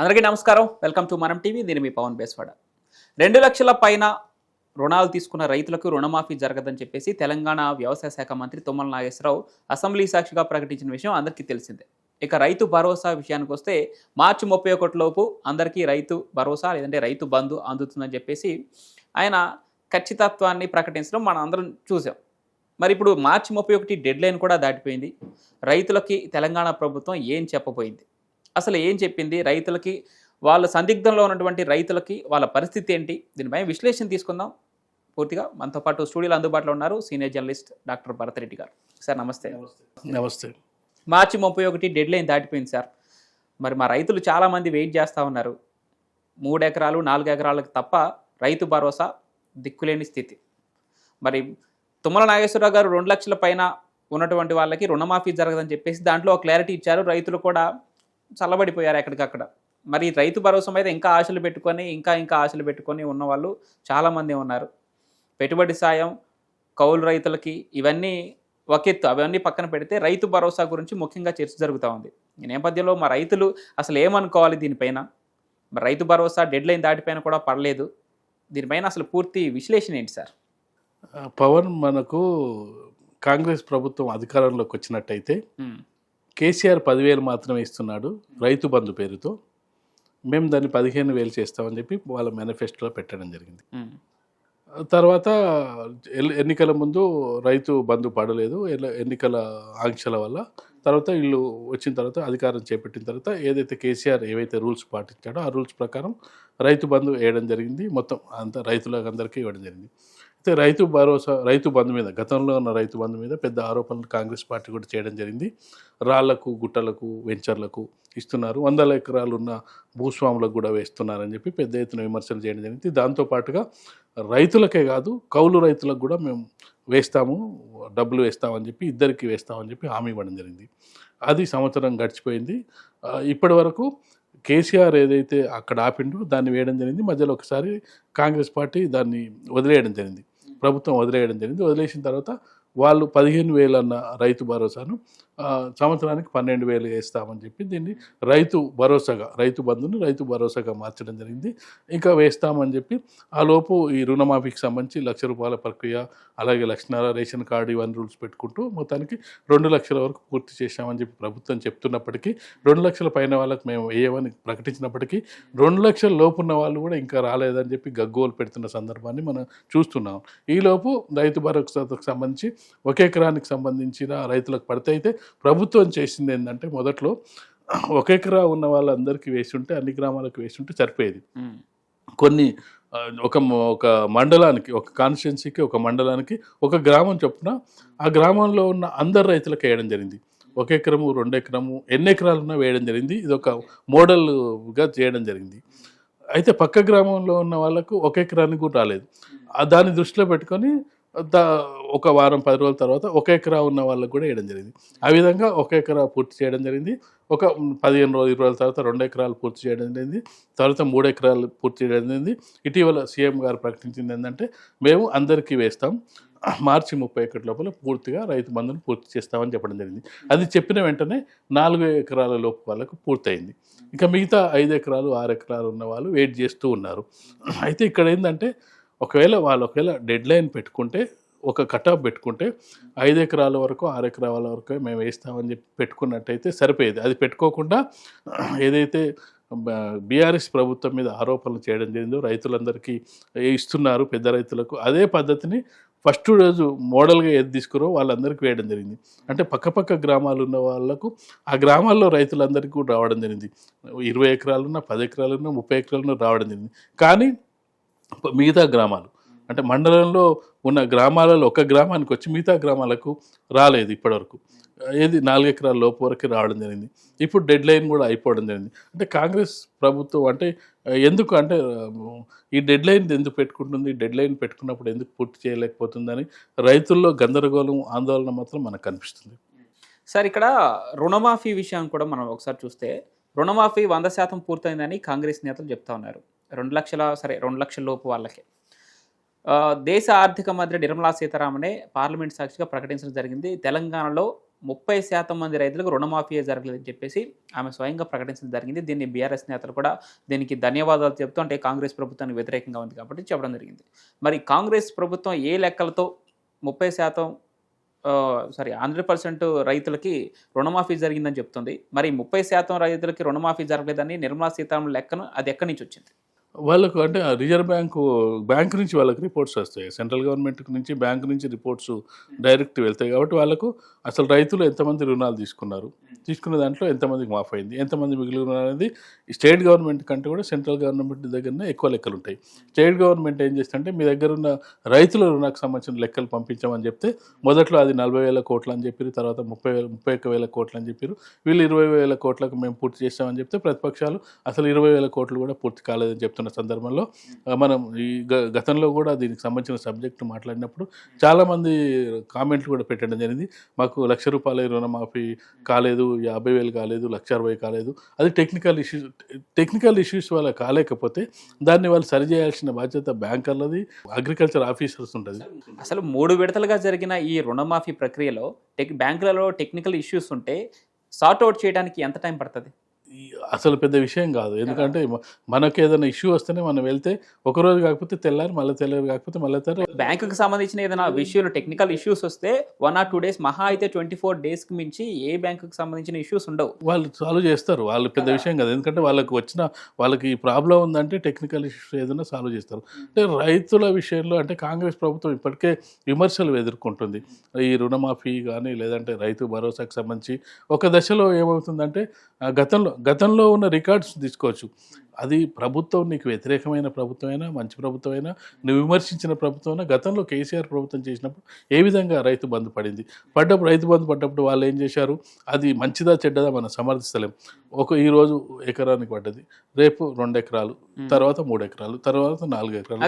అందరికీ నమస్కారం. Welcome to Manam TV. నేను మీ పవన్ బేస్వాడ. రెండు లక్షల పైన రుణాలు తీసుకున్న రైతులకు రుణమాఫీ జరగదని చెప్పేసి తెలంగాణ వ్యవసాయ శాఖ మంత్రి తుమ్మల నాగేశ్వరరావు అసెంబ్లీ సాక్షిగా ప్రకటించిన విషయం అందరికీ తెలిసిందే. ఇక రైతు భరోసా విషయానికి వస్తే మార్చి ముప్పై లోపు అందరికీ రైతు భరోసా లేదంటే రైతు బంధు అందుతుందని చెప్పేసి ఆయన ఖచ్చితత్వాన్ని ప్రకటించడం మనం అందరం చూసాం. మరి ఇప్పుడు మార్చి ముప్పై ఒకటి డెడ్ లైన్ కూడా దాటిపోయింది. రైతులకి తెలంగాణ ప్రభుత్వం ఏం చెప్పబోయింది? అసలు ఏం చెప్పింది? రైతులకి వాళ్ళ సందిగ్ధంలో ఉన్నటువంటి రైతులకి వాళ్ళ పరిస్థితి ఏంటి? దీనిపై విశ్లేషణ తీసుకుందాం. పూర్తిగా మనతో పాటు స్టూడియోలో అందుబాటులో ఉన్నారు సీనియర్ జర్నలిస్ట్ డాక్టర్ భరతరెడ్డి గారు. సార్ నమస్తే. నమస్తే. మార్చి ముప్పై ఒకటి డెడ్ లైన్ దాటిపోయింది సార్. మరి మా రైతులు చాలామంది వెయిట్ చేస్తూ ఉన్నారు. మూడు ఎకరాలు నాలుగు ఎకరాలకు తప్ప రైతు భరోసా దిక్కులేని స్థితి. మరి తుమ్మల నాగేశ్వరరావు గారు రెండు లక్షల పైన ఉన్నటువంటి వాళ్ళకి రుణమాఫీ జరగదని చెప్పేసి దాంట్లో ఒక క్లారిటీ ఇచ్చారు. రైతులు కూడా చల్లబడిపోయారు ఎక్కడికక్కడ. మరి రైతు భరోసా మీద ఇంకా ఆశలు పెట్టుకొని ఇంకా ఇంకా ఆశలు పెట్టుకొని ఉన్న వాళ్ళు చాలామంది ఉన్నారు. పెట్టుబడి సాయం కౌలు రైతులకి ఇవన్నీ ఒకెత్తు అవన్నీ పక్కన పెడితే రైతు భరోసా గురించి ముఖ్యంగా చర్చ జరుగుతూ ఉంది. ఈ నేపథ్యంలో మా రైతులు అసలు ఏమనుకోవాలి దీనిపైన? మరి రైతు భరోసా డెడ్ లైన్ దాటిపైన కూడా పడలేదు. దీనిపైన అసలు పూర్తి విశ్లేషణ ఏంటి సార్? పవన్ మనకు కాంగ్రెస్ ప్రభుత్వం అధికారంలోకి వచ్చినట్టయితే కేసీఆర్ పదివేలు మాత్రమే ఇస్తున్నాడు రైతు బంధు పేరుతో. మేము దాన్ని పదిహేను వేలు చేస్తామని చెప్పి వాళ్ళ మేనిఫెస్టోలో పెట్టడం జరిగింది. తర్వాత ఎన్నికల ముందు రైతు బంధు పడలేదు. ఎన్నికల ఆంక్షల వల్ల. తర్వాత వీళ్ళు వచ్చిన తర్వాత అధికారం చేపట్టిన తర్వాత ఏదైతే కేసీఆర్ ఏవైతే రూల్స్ పాటించాడో ఆ రూల్స్ ప్రకారం రైతు బంధు వేయడం జరిగింది. మొత్తం అంత రైతులకు అందరికీ ఇవ్వడం జరిగింది. అయితే రైతు భరోసా రైతు బంధు మీద గతంలో ఉన్న రైతు బంధు మీద పెద్ద ఆరోపణలు కాంగ్రెస్ పార్టీ కూడా చేయడం జరిగింది. రాళ్ళకు గుట్టలకు వెంచర్లకు ఇస్తున్నారు. వందల ఎకరాలు ఉన్న భూస్వాములకు కూడా వేస్తున్నారని చెప్పి పెద్ద ఎత్తున విమర్శలు చేయడం జరిగింది. దాంతోపాటుగా రైతులకే కాదు కౌలు రైతులకు కూడా మేము వేస్తాము డబ్బులు వేస్తామని చెప్పి ఇద్దరికి వేస్తామని చెప్పి హామీ ఇవ్వడం జరిగింది. అది సంవత్సరం గడిచిపోయింది. ఇప్పటి వరకు కేసీఆర్ ఏదైతే అక్కడ ఆపిండో దాన్ని వేయడం జరిగింది. మధ్యలో ఒకసారి కాంగ్రెస్ పార్టీ దాన్ని వదిలేయడం జరిగింది. ప్రభుత్వం వదిలేయడం జరిగింది. వదిలేసిన తర్వాత వాళ్ళు పదిహేను వేలు అన్న రైతు భరోసాను సంవత్సరానికి పన్నెండు వేలు వేస్తామని చెప్పి దీన్ని రైతు భరోసాగా రైతు బంధుని రైతు భరోసాగా మార్చడం జరిగింది. ఇంకా వేస్తామని చెప్పి ఆ లోపు ఈ రుణమాఫీకి సంబంధించి లక్ష రూపాయల ప్రక్రియ అలాగే లక్షణాల రేషన్ కార్డు ఇవన్నీ రూల్స్ పెట్టుకుంటూ మొత్తానికి రెండు లక్షల వరకు పూర్తి చేశామని చెప్పి ప్రభుత్వం చెప్తున్నప్పటికీ రెండు లక్షల పైన వాళ్ళకి మేము వేయమని ప్రకటించినప్పటికీ రెండు లక్షల లోపు ఉన్న వాళ్ళు కూడా ఇంకా రాలేదని చెప్పి గగ్గోలు పెడుతున్న సందర్భాన్ని మనం చూస్తున్నాం. ఈలోపు రైతు భరోసాకు సంబంధించి ఒక ఎకరానికి సంబంధించిన రైతులకు పడితే అయితే ప్రభుత్వం చేసింది ఏంటంటే మొదట్లో ఒక ఎకరా ఉన్న వాళ్ళందరికీ వేసి ఉంటే అన్ని గ్రామాలకు వేసి ఉంటే సరిపోయేది కొన్ని ఒక ఒక మండలానికి ఒక కాన్స్టిట్యున్సీకి ఒక మండలానికి ఒక గ్రామం చొప్పున ఆ గ్రామంలో ఉన్న అందరు రైతులకు వేయడం జరిగింది. ఒక ఎకరము రెండు ఎకరము ఎన్ని ఎకరాలు ఉన్నా వేయడం జరిగింది. ఇది ఒక మోడల్గా చేయడం జరిగింది. అయితే పక్క గ్రామంలో ఉన్న వాళ్ళకు ఒక ఎకరానికి కూడా రాలేదు. దాన్ని దృష్టిలో పెట్టుకొని ఒక వారం పది రోజుల తర్వాత ఒక ఎకరా ఉన్న వాళ్ళకు కూడా వేయడం జరిగింది. ఆ విధంగా ఒక ఎకరా పూర్తి చేయడం జరిగింది. ఒక పదిహేను రోజులు ఇరవై రోజుల తర్వాత రెండు ఎకరాలు పూర్తి చేయడం జరిగింది. తర్వాత మూడు ఎకరాలు పూర్తి చేయడం జరిగింది. ఇటీవల సీఎం గారు ప్రకటించింది ఏంటంటే మేము అందరికీ వేస్తాం. మార్చి ముప్పై ఒకటి లోపల పూర్తిగా రైతు బంధును పూర్తి చేస్తామని చెప్పడం జరిగింది. అది చెప్పిన వెంటనే నాలుగు ఎకరాల లోపు వాళ్ళకు పూర్తయింది. ఇంకా మిగతా ఐదు ఎకరాలు ఆరు ఎకరాలు ఉన్న వాళ్ళు వెయిట్ చేస్తూ ఉన్నారు. అయితే ఇక్కడ ఏంటంటే ఒకవేళ వాళ్ళు ఒకవేళ డెడ్ లైన్ పెట్టుకుంటే ఒక కటాఫ్ పెట్టుకుంటే ఐదు ఎకరాల వరకు ఆరు ఎకరాల వరకు మేము వేస్తామని చెప్పి పెట్టుకున్నట్టయితే సరిపోయేది. అది పెట్టుకోకుండా ఏదైతే బీఆర్ఎస్ ప్రభుత్వం మీద ఆరోపణలు చేయడం జరిగిందో రైతులందరికీ ఇస్తున్నారు పెద్ద రైతులకు అదే పద్ధతిని ఫస్ట్ రోజు మోడల్గా ఏది తీసుకురో వాళ్ళందరికీ వేయడం జరిగింది. అంటే పక్కపక్క గ్రామాలు ఉన్న వాళ్ళకు ఆ గ్రామాల్లో రైతులందరికీ కూడా రావడం జరిగింది. ఇరవై ఎకరాలున్న పది ఎకరాలున్న ముప్పై ఎకరాలున్న రావడం జరిగింది. కానీ మిగతా గ్రామాలు. అంటే మండలంలో ఉన్న గ్రామాలలో ఒక గ్రామానికి వచ్చి మిగతా గ్రామాలకు రాలేదు ఇప్పటివరకు. ఏది నాలుగు ఎకరాల లోపు వరకు రావడం జరిగింది. ఇప్పుడు డెడ్ లైన్ కూడా అయిపోవడం జరిగింది. అంటే కాంగ్రెస్ ప్రభుత్వం అంటే ఎందుకు అంటే ఈ డెడ్ లైన్ ఎందుకు పెట్టుకుంటుంది? డెడ్ లైన్ పెట్టుకున్నప్పుడు ఎందుకు పూర్తి చేయలేకపోతుందని రైతుల్లో గందరగోళం ఆందోళన మాత్రం మనకు కనిపిస్తుంది. సార్ ఇక్కడ రుణమాఫీ విషయం కూడా మనం ఒకసారి చూస్తే రుణమాఫీ వంద శాతం పూర్తయిందని కాంగ్రెస్ నేతలు చెప్తా ఉన్నారు. రెండు లక్షల సరే రెండు లక్షల లోపు వాళ్ళకి. దేశ ఆర్థిక మంత్రి నిర్మలా సీతారామనే పార్లమెంట్ సాక్షిగా ప్రకటించడం జరిగింది. తెలంగాణలో ముప్పై శాతం మంది రైతులకు రుణమాఫీ జరగలేదని చెప్పేసి ఆమె స్వయంగా ప్రకటించడం జరిగింది. దీన్ని బీఆర్ఎస్ నేతలు కూడా దీనికి ధన్యవాదాలు చెప్తూ అంటే కాంగ్రెస్ ప్రభుత్వానికి వ్యతిరేకంగా ఉంది కాబట్టి చెప్పడం జరిగింది. మరి కాంగ్రెస్ ప్రభుత్వం ఏ లెక్కలతో ముప్పై శాతం సారీ హండ్రెడ్ పర్సెంట్ రైతులకి రుణమాఫీ జరిగిందని చెప్తుంది. మరి ముప్పై శాతం రైతులకి రుణమాఫీ జరగలేదని నిర్మలా సీతారామన్ లెక్కను అది ఎక్కడి నుంచి వచ్చింది? వాళ్ళకు అంటే రిజర్వ్ బ్యాంకు బ్యాంక్ నుంచి వాళ్ళకి రిపోర్ట్స్ వస్తాయి. సెంట్రల్ గవర్నమెంట్ నుంచి బ్యాంక్ నుంచి రిపోర్ట్స్ డైరెక్ట్ వెళ్తాయి. కాబట్టి వాళ్ళకు అసలు రైతులు ఎంతమంది రుణాలు తీసుకున్నారు? తీసుకున్న దాంట్లో ఎంతమందికి మాఫ్ అయింది? ఎంతమంది మిగిలి ఉన్నారనేది స్టేట్ గవర్నమెంట్ కంటే కూడా సెంట్రల్ గవర్నమెంట్ దగ్గరనే ఎక్కువ లెక్కలు ఉంటాయి. స్టేట్ గవర్నమెంట్ ఏం చేస్తుంటే మీ దగ్గర ఉన్న రైతుల రుణాకు సంబంధించిన లెక్కలు పంపించామని చెప్తే మొదట్లో అది నలభై వేల కోట్లు అని చెప్పారు తర్వాత ముప్పై వేల ముప్పై ఒక్క వేల కోట్లు అని చెప్పారు వీళ్ళు ఇరవై వేల కోట్లకు మేము పూర్తి చేస్తామని చెప్తే ప్రతిపక్షాలు అసలు ఇరవై వేల కోట్లు కూడా పూర్తి కాలేదని చెప్తున్న సందర్భంలో మనం ఈ గ- గతంలో కూడా దీనికి సంబంధించిన సబ్జెక్టు మాట్లాడినప్పుడు చాలామంది కామెంట్లు కూడా పెట్టడం జరిగింది. మాకు లక్ష రూపాయల రుణమాఫీ కాలేదు యాభై వేలు కాలేదు లక్ష అరవై కాలేదు. అది టెక్నికల్ ఇష్యూస్ టెక్నికల్ ఇష్యూస్ వల్ల కాలేకపోతే దాన్ని వాళ్ళు సరిచేయాల్సిన బాధ్యత బ్యాంకర్లది అగ్రికల్చర్ ఆఫీసర్స్ ఉంటుంది. అసలు మూడు విడతలుగా జరిగిన ఈ రుణమాఫీ ప్రక్రియలో టెక్ బ్యాంకులలో టెక్నికల్ ఇష్యూస్ ఉంటే సార్ట్ అవుట్ చేయడానికి ఎంత టైం పడుతుంది? అసలు పెద్ద విషయం కాదు. ఎందుకంటే మనకు ఏదైనా ఇష్యూ వస్తేనే మనం వెళ్తే ఒక రోజు కాకపోతే తెల్లారి మళ్ళీ తెల్లారి కాకపోతే మళ్ళీ తెల్లారి. బ్యాంకుకి సంబంధించిన ఏదైనా విషయంలో టెక్నికల్ ఇష్యూస్ వస్తే వన్ ఆర్ టూ డేస్ మహా అయితే ట్వంటీ ఫోర్ డేస్కి మించి ఏ బ్యాంకుకి సంబంధించిన ఇష్యూస్ ఉండవు. వాళ్ళు సాల్వ్ చేస్తారు. వాళ్ళు పెద్ద విషయం కాదు. ఎందుకంటే వాళ్ళకి వచ్చిన వాళ్ళకి ఈ ప్రాబ్లం ఉందంటే టెక్నికల్ ఇష్యూస్ ఏదైనా సాల్వ్ చేస్తారు. అంటే రైతుల విషయంలో అంటే కాంగ్రెస్ ప్రభుత్వం ఇప్పటికే విమర్శలు ఎదుర్కొంటుంది. ఈ రుణమాఫీ కానీ లేదంటే రైతు భరోసాకు సంబంధించి ఒక దశలో ఏమవుతుందంటే గతంలో గతంలో ఉన్న రికార్డ్స్ తీసుకోవచ్చు. అది ప్రభుత్వం నీకు వ్యతిరేకమైన ప్రభుత్వమైనా మంచి ప్రభుత్వమైనా నువ్వు విమర్శించిన ప్రభుత్వమైనా గతంలో కేసీఆర్ ప్రభుత్వం చేసినప్పుడు ఏ విధంగా రైతు బంధు పడింది? పడ్డప్పుడు రైతు బంధు పడ్డప్పుడు వాళ్ళు ఏం చేశారు? అది మంచిదా చెడ్డదా మనం సమర్థిస్తలేం. ఒక ఈ రోజు ఎకరానికి పడ్డది. రేపు రెండు ఎకరాలు తర్వాత మూడు ఎకరాలు తర్వాత నాలుగు ఎకరాలు.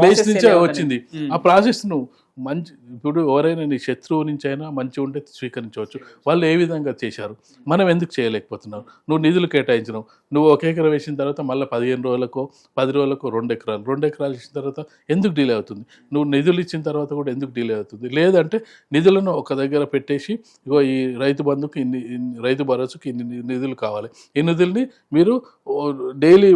బేస్ నుంచి వచ్చింది. ఆ ప్రాసెస్ను మంచి ఇప్పుడు ఎవరైనా నీ శత్రువు నుంచి అయినా మంచి ఉంటే స్వీకరించవచ్చు. వాళ్ళు ఏ విధంగా చేశారు? మనం ఎందుకు చేయలేకపోతున్నాం? నువ్వు నిధులు కేటాయించినావు. నువ్వు ఒక ఎకరం వేసిన తర్వాత మళ్ళీ పదిహేను రోజులకు పది రోజులకు రెండు ఎకరాలు రెండు ఎకరాలు ఇచ్చిన తర్వాత ఎందుకు డిలే అవుతుంది? నువ్వు నిధులు ఇచ్చిన తర్వాత కూడా ఎందుకు డిలే అవుతుంది? లేదంటే నిధులను ఒక దగ్గర పెట్టేసి ఇగో ఈ రైతు బంధుకు ఇన్ని రైతు భరోసాకి ఇన్ని నిధులు కావాలి. ఈ నిధుల్ని మీరు డైలీ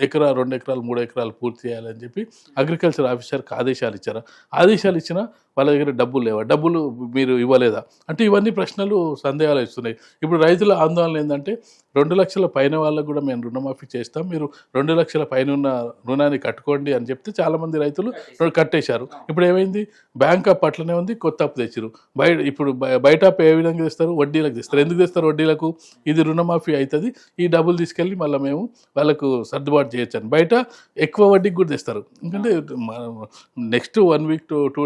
ఎకరా రెండు ఎకరాలు మూడు ఎకరాలు పూర్తి చేయాలని చెప్పి అగ్రికల్చర్ ఆఫీసర్కి ఆదేశాలు ఇచ్చారా. ఆదేశాలు ఇచ్చినా వాళ్ళ దగ్గర డబ్బులు లేవా? డబ్బులు మీరు ఇవ్వలేదా? అంటే ఇవన్నీ ప్రశ్నలు సందేహాలు ఇస్తున్నాయి. ఇప్పుడు రైతుల ఆందోళన ఏంటంటే రెండు లక్షల పైన వాళ్ళకు కూడా మేము రుణమాఫీ చేస్తాం. మీరు రెండు లక్షల పైన ఉన్న రుణాన్ని కట్టుకోండి అని చెప్తే చాలామంది రైతులు కట్టేశారు. ఇప్పుడు ఏమైంది? బ్యాంక్ అప్ అట్లనే ఉంది కొత్త అప్పు తెచ్చారు బయట ఇప్పుడు బయట ఏ విధంగా తెస్తారు? వడ్డీలకు తెస్తారు. ఎందుకు తెస్తారు వడ్డీలకు? ఇది రుణమాఫీ అవుతుంది ఈ డబ్బులు తీసుకెళ్ళి మళ్ళీ మేము వాళ్ళకు సర్దుబాటు చేయొచ్చు అని. బయట ఎక్కువ వడ్డీకి కూడా తెస్తారు. ఎందుకంటే next one week two two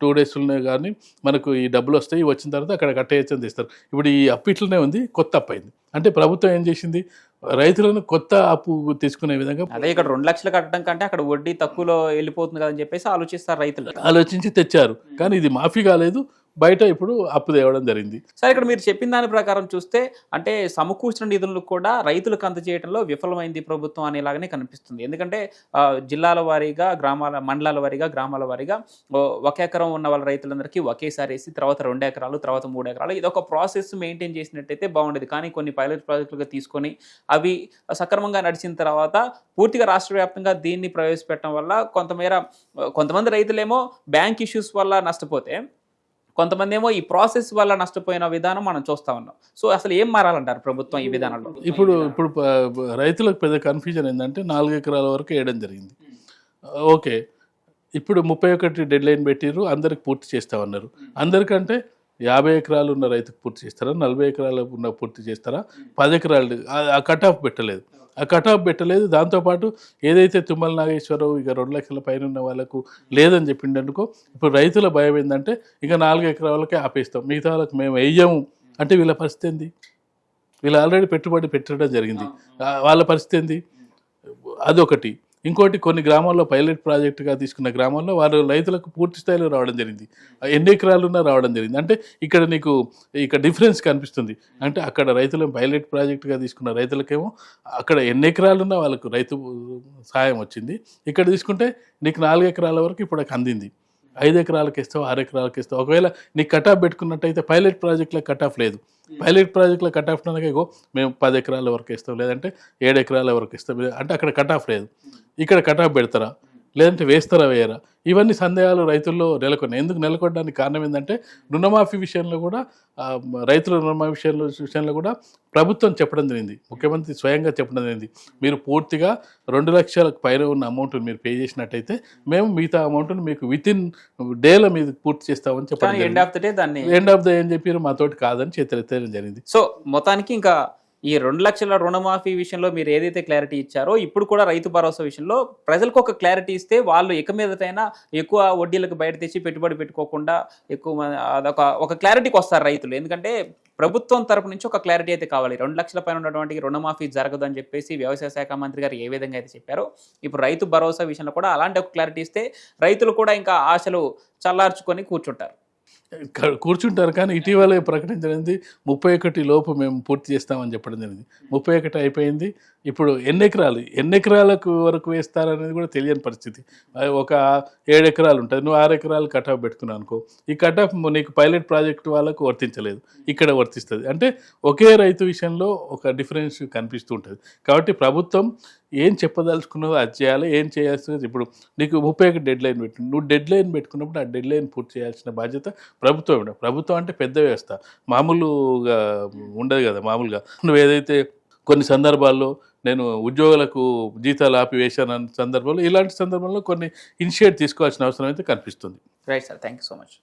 two డేస్లోనే కానీ మనకు ఈ డబ్బులు వస్తాయి వచ్చిన తర్వాత అక్కడ కట్టేయచ్చు అని తెస్తారు. ఇప్పుడు ఈ అప్పు ఇట్లనే ఉంది కొత్త అప్పు అయింది. అంటే ప్రభుత్వం ఏం చేసింది? రైతులను కొత్త అప్పు తీసుకునే విధంగా అదే ఇక్కడ రెండు లక్షలు కట్టడం కంటే అక్కడ వడ్డీ తక్కువలో వెళ్ళిపోతుంది కదని చెప్పేసి ఆలోచిస్తారు రైతులు. ఆలోచించి తెచ్చారు. కానీ ఇది మాఫీ కాలేదు. బయట ఇప్పుడు అప్పు తేవడం జరిగింది. సరే ఇక్కడ మీరు చెప్పిన దాని ప్రకారం చూస్తే అంటే సమకూర్చిన నిధులను కూడా రైతులకు అందజేయడంలో విఫలమైంది ప్రభుత్వం అనేలాగానే కనిపిస్తుంది. ఎందుకంటే జిల్లాల వారీగా గ్రామాల మండలాల వారీగా గ్రామాల వారీగా ఒక ఎకరం ఉన్న వాళ్ళ రైతులందరికీ ఒకేసారి వేసి తర్వాత రెండు ఎకరాలు తర్వాత మూడు ఎకరాలు ఇది ఒక ప్రాసెస్ మెయింటైన్ చేసినట్టయితే బాగుండేది. కానీ కొన్ని పైలట్ ప్రాజెక్టులుగా తీసుకొని అవి సక్రమంగా నడిచిన తర్వాత పూర్తిగా రాష్ట్ర వ్యాప్తంగా దీన్ని ప్రవేశపెట్టడం వల్ల కొంతమేర కొంతమంది రైతులేమో బ్యాంక్ ఇష్యూస్ వల్ల నష్టపోతే కొంతమంది ఏమో ఈ ప్రాసెస్ వల్ల నష్టపోయిన విధానం మనం చూస్తా ఉన్నాం. సో అసలు ఏం మారాలంటారు ప్రభుత్వం ఈ విధానంలో? ఇప్పుడు ఇప్పుడు రైతులకు పెద్ద కన్ఫ్యూజన్ ఏంటంటే నాలుగు ఎకరాల వరకు వేయడం జరిగింది. ఓకే. ఇప్పుడు ముప్పై ఒకటి డెడ్ లైన్ పెట్టిర్రు అందరికి పూర్తి చేస్తామన్నారు. అందరికంటే యాభై ఎకరాలు ఉన్న రైతుకు పూర్తి చేస్తారా? నలభై ఎకరాలు ఉన్న పూర్తి చేస్తారా? పది ఎకరాలు ఆ- కట్ ఆఫ్ పెట్టలేదు. కట్ ఆఫ్ పెట్టలేదు. దాంతోపాటు ఏదైతే తుమ్మల నాగేశ్వరరావు ఇక రెండు లక్షల పైన ఉన్న వాళ్ళకు లేదని చెప్పిండనుకో ఇప్పుడు రైతుల భయం ఏంటంటే ఇక నాలుగు ఎకరాలకే ఆపేస్తాం. మిగతా వాళ్ళకి మేము వెయ్యము అంటే వీళ్ళ పరిస్థితి ఏంది? వీళ్ళు ఆల్రెడీ పెట్టుబడి పెట్టడం జరిగింది. వాళ్ళ పరిస్థితి ఏంది? అదొకటి. ఇంకోటి కొన్ని గ్రామాల్లో పైలట్ ప్రాజెక్టుగా తీసుకున్న గ్రామాల్లో వారు రైతులకు పూర్తి స్థాయిలో రావడం జరిగింది. ఎన్ని ఎకరాలున్నా రావడం జరిగింది. అంటే ఇక్కడ నీకు ఇక్కడ డిఫరెన్స్ కనిపిస్తుంది. అంటే అక్కడ రైతులను పైలట్ ప్రాజెక్టుగా తీసుకున్న రైతులకేమో అక్కడ ఎన్ని ఎకరాలున్నా వాళ్ళకు రైతు సహాయం వచ్చింది. ఇక్కడ తీసుకుంటే నీకు నాలుగు ఎకరాల వరకు ఇప్పుడు అందింది. ఐదు ఎకరాలకు ఇస్తావు ఆరు ఎకరాలకు ఇస్తావు ఒకవేళ నీకు కట్ ఆఫ్ పెట్టుకున్నట్టయితే పైలట్ ప్రాజెక్ట్లో కట్ ఆఫ్ లేదు. పైలట్ ప్రాజెక్ట్లో కట్ ఆఫ్ ఇగో మేము పది ఎకరాల వరకు ఇస్తాం లేదంటే ఏడు ఎకరాల వరకు ఇస్తాం అంటే అక్కడ కట్ ఆఫ్ లేదు. ఇక్కడ కట్ ఆఫ్ పెడతారా? లేదంటే వేస్తారా వేయరా? ఇవన్నీ సందేహాలు రైతుల్లో నెలకొన్నాయి. ఎందుకు నెలకొనడానికి కారణం ఏంటంటే రుణమాఫీ విషయంలో కూడా రైతుల రుణమాఫీ విషయంలో విషయంలో కూడా ప్రభుత్వం చెప్పడం జరిగింది. ముఖ్యమంత్రి స్వయంగా చెప్పడం జరిగింది. మీరు పూర్తిగా రెండు లక్షలకు పైన ఉన్న అమౌంట్ మీరు పే చేసినట్టయితే మేము మిగతా అమౌంట్ని మీకు విత్ ఇన్ డేలో మీరు పూర్తి చేస్తామని చెప్పడం కానీ ఎండ్ ఆఫ్ ద డే దాన్ని ఎండ్ ఆఫ్ ద ఏం చెప్పారు మాతోటి కాదని చేతులెత్తడం జరిగింది. సో మొత్తానికి ఇంకా ఈ రెండు లక్షల రుణమాఫీ విషయంలో మీరు ఏదైతే క్లారిటీ ఇచ్చారో ఇప్పుడు కూడా రైతు భరోసా విషయంలో ప్రజలకు ఒక క్లారిటీ ఇస్తే వాళ్ళు ఇక మీదటైనా ఎక్కువ వడ్డీలకు బయట తెచ్చి పెట్టుబడి పెట్టుకోకుండా ఎక్కువ అదొక ఒక క్లారిటీకి వస్తారు రైతులు. ఎందుకంటే ప్రభుత్వం తరపు నుంచి ఒక క్లారిటీ అయితే కావాలి. రెండు లక్షల పైన ఉన్నటువంటి రుణమాఫీ జరగదు అని చెప్పేసి వ్యవసాయ శాఖ మంత్రి గారు ఏ విధంగా అయితే చెప్పారో ఇప్పుడు రైతు భరోసా విషయంలో కూడా అలాంటి ఒక క్లారిటీ ఇస్తే రైతులు కూడా ఇంకా ఆశలు చల్లార్చుకొని కూర్చుంటారు. కూర్చుంటారు కానీ ఇటీవల ప్రకటించినది ముప్పై ఒకటి లోపు మేము పూర్తి చేస్తామని చెప్పడం జరిగింది. ముప్పై ఒకటి అయిపోయింది. ఇప్పుడు ఎన్ని ఎకరాలు? ఎన్ని ఎకరాలకు వరకు వేస్తారనేది కూడా తెలియని పరిస్థితి. ఒక ఏడు ఎకరాలు ఉంటుంది. నువ్వు ఆరు ఎకరాలు కట్ ఆఫ్ పెట్టుకున్నావు అనుకో ఈ కట్ ఆఫ్ నీకు పైలట్ ప్రాజెక్ట్ వాళ్ళకు వర్తించలేదు. ఇక్కడ వర్తిస్తుంది. అంటే ఒకే రైతు విషయంలో ఒక డిఫరెన్స్ కనిపిస్తూ ఉంటుంది. కాబట్టి ప్రభుత్వం ఏం చెప్పదలుచుకున్నదో అది చేయాలి ఏం చేయాల్సింది ఇప్పుడు నీకు ముప్పై ఒకటి డెడ్ లైన్ పెట్టు నువ్వు డెడ్ లైన్ పెట్టుకున్నప్పుడు ఆ డెడ్ లైన్ పూర్తి చేయాల్సిన బాధ్యత ప్రభుత్వం ప్రభుత్వం అంటే పెద్ద వ్యవస్థ. మామూలుగా ఉండదు కదా మామూలుగా. నువ్వు ఏదైతే కొన్ని సందర్భాల్లో నేను ఉద్యోగులకు జీతాలు ఆపివేశాను అన్న సందర్భంలో ఇలాంటి సందర్భంలో కొన్ని ఇనిషియేట్ తీసుకోవాల్సిన అవసరం అయితే కనిపిస్తుంది. Right sir thank you so much